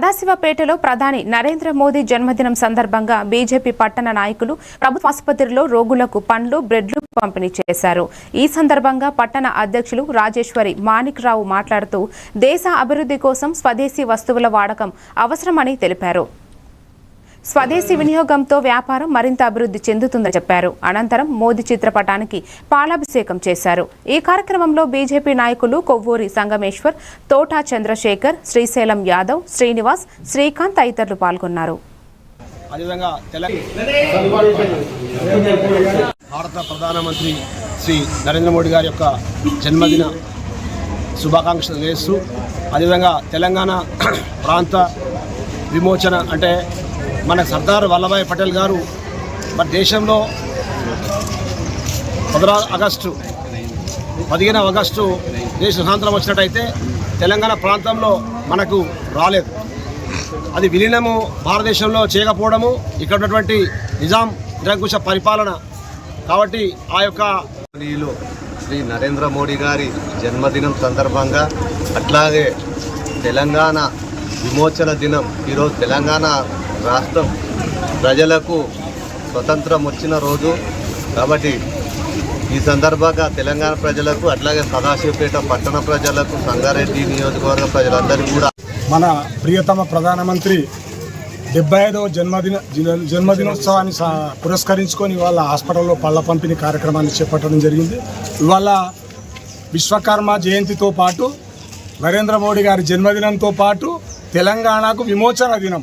సదాశివపేటలో ప్రధాని నరేంద్ర మోదీ జన్మదినం సందర్భంగా బీజేపీ పట్టణ నాయకులు ప్రభుత్వ ఆసుపత్రిలో రోగులకు పండ్లు బ్రెడ్లు పంపిణీ చేశారు. ఈ సందర్భంగా పట్టణ అధ్యక్షులు రాజేశ్వరి మాణిక్ రావు మాట్లాడుతూ దేశ అభివృద్ధి కోసం స్వదేశీ వస్తువుల వాడకం అవసరమని తెలిపారు. స్వదేశీ వినియోగంతో వ్యాపారం మరింత అభివృద్ధి చెందుతుందని చెప్పారు. అనంతరం మోదీ చిత్రపటానికి పాలాభిషేకం చేశారు. ఈ కార్యక్రమంలో బీజేపీ నాయకులు కొవ్వూరి సంగమేశ్వర్ తోటా చంద్రశేఖర్ శ్రీశైలం యాదవ్ శ్రీనివాస్ శ్రీకాంత్ తదితరులు పాల్గొన్నారు. భారత ప్రధానమంత్రి శ్రీ నరేంద్ర మోడీ గారి యొక్క జన్మదిన శుభాకాంక్షలు చేస్తూ అదేవిధంగా తెలంగాణ ప్రాంత విమోచన అంటే మన సర్దార్ వల్లభాయ్ పటేల్ గారు మన దేశంలో పదరా ఆగస్టు పదిహేను ఆగస్టు దేశ స్వతంత్రం వచ్చినట్టయితే తెలంగాణ ప్రాంతంలో మనకు రాలేదు. అది విలీనము భారతదేశంలో చేయకపోవడము ఇక్కడ ఉన్నటువంటి నిజాం నిరంకుశ పరిపాలన. కాబట్టి ఆ యొక్క శ్రీ నరేంద్ర మోడీ గారి జన్మదినం సందర్భంగా అట్లాగే తెలంగాణ విమోచన దినం. ఈరోజు తెలంగాణ రాష్ట్రం ప్రజలకు స్వతంత్రం వచ్చిన రోజు. కాబట్టి ఈ సందర్భంగా తెలంగాణ ప్రజలకు అట్లాగే సదాశివపేట పట్టణ ప్రజలకు సంగారెడ్డి నియోజకవర్గ ప్రజలందరికీ కూడా మన ప్రియతమ ప్రధానమంత్రి డెబ్బై ఐదవ జన్మదిన జన్మదినోత్సవాన్ని సా- పురస్కరించుకొని ఇవాళ హాస్పిటల్లో పళ్ళ పంపిణీ కార్యక్రమాన్ని చేపట్టడం జరిగింది. ఇవాళ విశ్వకర్మ జయంతితో పాటు నరేంద్ర మోడీ గారి జన్మదినంతో పాటు తెలంగాణకు విమోచన దినం.